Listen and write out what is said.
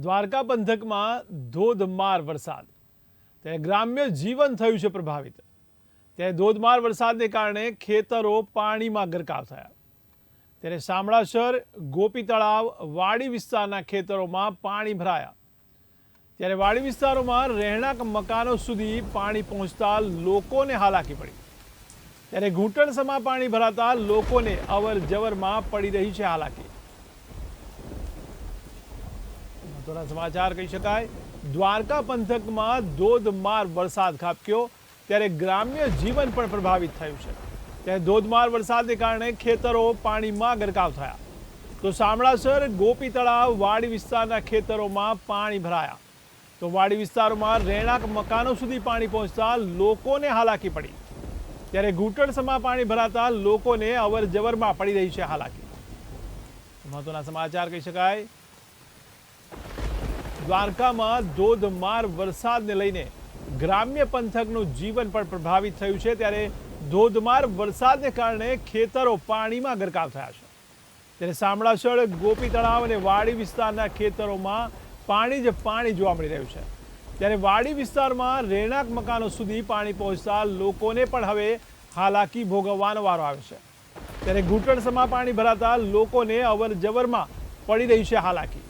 દ્વારકા પંથકમાં ધોધમાર વરસાદ. ત્યારે ગ્રામ્ય જીવન થયું છે પ્રભાવિત. ત્યારે ધોધમાર વરસાદને કારણે ખેતરો પાણીમાં ગરકાવ થયા. ત્યારે શામળાસર ગોપી તળાવ, વાડી વિસ્તારના ખેતરોમાં પાણી ભરાયા. ત્યારે વાડી વિસ્તારોમાં રહેણાંક મકાનો સુધી પાણી પહોંચતા લોકોને હાલાકી પડી. ત્યારે ઘૂંટણસમાં પાણી ભરાતા લોકોને અવર જવરમાં પડી રહી છે હાલાકી. મહત્વના સમાચાર કહી શકાય. દ્વારકા પંથકમાં ધોધમાર વરસાદ ખાબક્યો. ત્યારે ગ્રામ્ય જીવન પણ પ્રભાવિત થયું છે. ત્યારે ધોધમાર વરસાદને કારણે ખેતરો પાણીમાં ગરકાવ થયા. તો શામળાસર ગોપી તળાવ વાડી વિસ્તારના ખેતરોમાં પાણી ભરાયા. તો વાડી વિસ્તારોમાં રહેણાંક મકાનો સુધી પાણી પહોંચતા લોકોને હાલાકી પડી. ત્યારે ઘૂંટણસમાં પાણી ભરાતા લોકોને અવર જવરમાં પડી રહી છે હાલાકી. મહત્વના સમાચાર કહી શકાય. દ્વારકામાં ધોધમાર વરસાદને લઈને ગ્રામ્ય પંથકનું જીવન પણ પ્રભાવિત થયું છે. ત્યારે ધોધમાર વરસાદને કારણે ખેતરો પાણીમાં ગરકાવ થયા છે. ત્યારે શામળાસળ ગોપી તળાવ અને વાડી વિસ્તારના ખેતરોમાં પાણી જ પાણી જોવા મળી રહ્યું છે. ત્યારે વાડી વિસ્તારમાં રહેણાંક મકાનો સુધી પાણી પહોંચતા લોકોને પણ હવે હાલાકી ભોગવવાનો વારો આવે છે. ત્યારે ઘૂંટણસમાં પાણી ભરાતા લોકોને અવર જવરમાં પડી રહી છે હાલાકી.